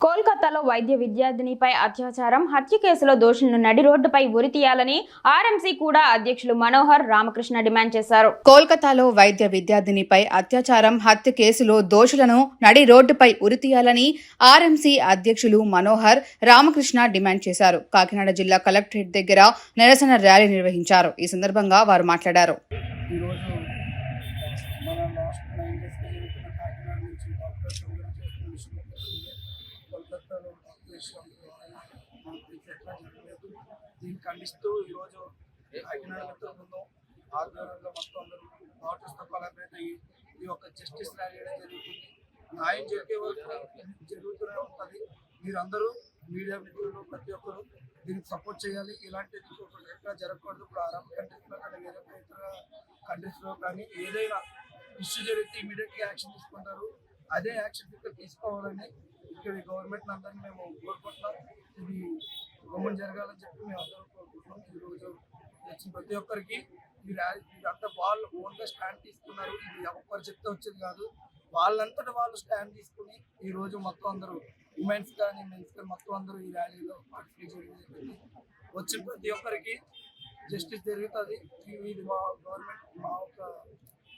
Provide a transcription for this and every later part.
కోల్కతాలో వైద్య విద్యార్థినిపై అత్యాచారం హత్య కేసులో దోషులను నడి రోడ్డుపై ఉరి తీయాలని ఆర్ఎంసీ కూడా అధ్యక్షులు మనోహర్ రామకృష్ణ డిమాండ్ చేశారు. కోల్కతాలో వైద్య విద్యార్థినిపై అత్యాచారం హత్య కేసులో దోషులను నడి రోడ్డుపై ఉరితీయాలని ఆర్ఎంసీ అధ్యక్షులు మనోహర్ రామకృష్ణ డిమాండ్ చేశారు. కాకినాడ జిల్లా కలెక్టరేట్ దగ్గర నిరసన ర్యాలీ నిర్వహించారు. ఈ సందర్భంగా వారు మాట్లాడారు ఈరోజు మన లాస్ట్ నైన్ డేస్గా జరుగుతున్న కాకినాడ నుంచి డాక్టర్స్ అందరూ చేస్తున్న విషయం ఏంటంటే కోల్కతాలో డాక్టర్ విషయం మనకు ఎట్లా జరగలేదు దీన్ని ఖండిస్తూ ఈరోజు కాకినాడ మిత్ర బృందం ఆధ్వర్యంలో మొత్తం అందరూ డాక్టర్స్తో కొలాబరేట్ అయ్యి ఈ యొక్క జస్టిస్ ర్యాలీ జరుగుతుంది న్యాయం జరిగే వరకు జరుగుతూనే ఉంటుంది. మీరందరూ మీడియా మిత్రులు ప్రతి ఒక్కరు దీనికి సపోర్ట్ చేయాలి. ఇలాంటి ఎక్కడ జరగకూడదు. ఇప్పుడు అరబ్ కంట్రీస్లో కానీ వేరే ఇతర కంట్రీస్లో కానీ ఏదైనా ఇష్యూ జరిగితే ఇమీడియట్గా యాక్షన్ తీసుకుంటారు. అదే యాక్షన్ ఇక్కడ తీసుకోవాలని ఇక్కడ గవర్నమెంట్ అందరినీ మేము కోరుకుంటున్నాం. ఇది గవర్నమెంట్ జరగాలని చెప్పి మేము అందరూ చేసిన ప్రతి ఒక్కరికి ఈ ర్యాలీ వాళ్ళు ఓన్గా స్టాండ్ తీసుకున్నారు ఇది ఒక్కరు చెప్తే వచ్చేది కాదు. వాళ్ళంతటా వాళ్ళు స్టాండ్ తీసుకుని ఈ రోజు మొత్తం అందరూ ఉమెన్స్ కానీ మెన్స్ కానీ మొత్తం అందరూ ఈ ర్యాలీలో పార్టిసిపేట్ చేయడం వచ్చిన ప్రతి ఒక్కరికి జస్టిస్ జరుగుతుంది. ఇది మా గవర్నమెంట్ మా ఒక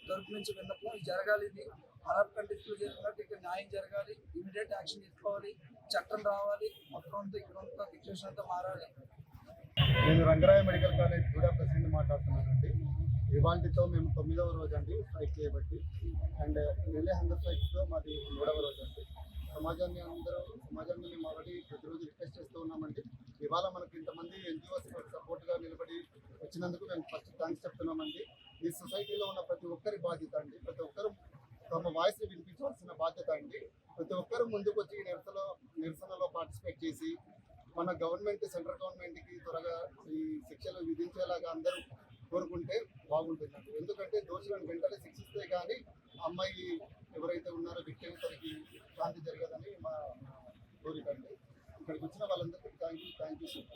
తరపు నుంచి విన్నప్పుడు ఇది జరగాలి. ఇది అరబ్ కంట్రీస్లో జరిగినట్టు ఇక్కడ న్యాయం జరగాలి. ఇమీడియట్ యాక్షన్ తీసుకోవాలి. చట్టం రావాలి. మొత్తం అంతా ఇక్కడ అంతా సిచ్యువేషన్ అంతా మారాలి. నేను రంగరాయ మెడికల్ కాలేజ్ కూడా ప్రెసిడెంట్ మాట్లాడుతున్నానండి. ఇవాళతో మేము తొమ్మిదవ రోజు అండి స్ట్రైక్ చేయబట్టి అండ్ రిలే హంగర్ స్ట్రైక్స్లో మాది మూడవ రోజు అండి సమాజాన్ని అందరూ సమాజాన్ని మేము ఆల్రెడీ ప్రతిరోజు రిక్వెస్ట్ చేస్తూ ఉన్నామండి. ఇవాళ మనకి ఇంతమంది ఎన్జిఓస్ సపోర్ట్గా నిలబడి వచ్చినందుకు మేము ఫస్ట్ థ్యాంక్స్ చెప్తున్నామండి. ఈ సొసైటీలో ఉన్న ప్రతి ఒక్కరి బాధ్యత అండి. ప్రతి ఒక్కరు తమ వాయిస్ని వినిపించాల్సిన బాధ్యత అండి. ప్రతి ఒక్కరు ముందుకు వచ్చి నిరసనలో నిరసనలో పార్టిసిపేట్ చేసి మన గవర్నమెంట్ సెంట్రల్ గవర్నమెంట్కి త్వరగా ఈ శిక్షలు విధించేలాగా అందరూ కోరుకుంటే బాగుంటుంది ఎందుకంటే దోషులను వెంటనే శిక్షిస్తే కానీ అమ్మాయి ఎవరైతే ఉన్నారో విక్టిమ్ తనకి శాంతి జరగదని మా కోరిక అండి. ఇక్కడికి వచ్చిన వాళ్ళందరికీ thank you thank you so much.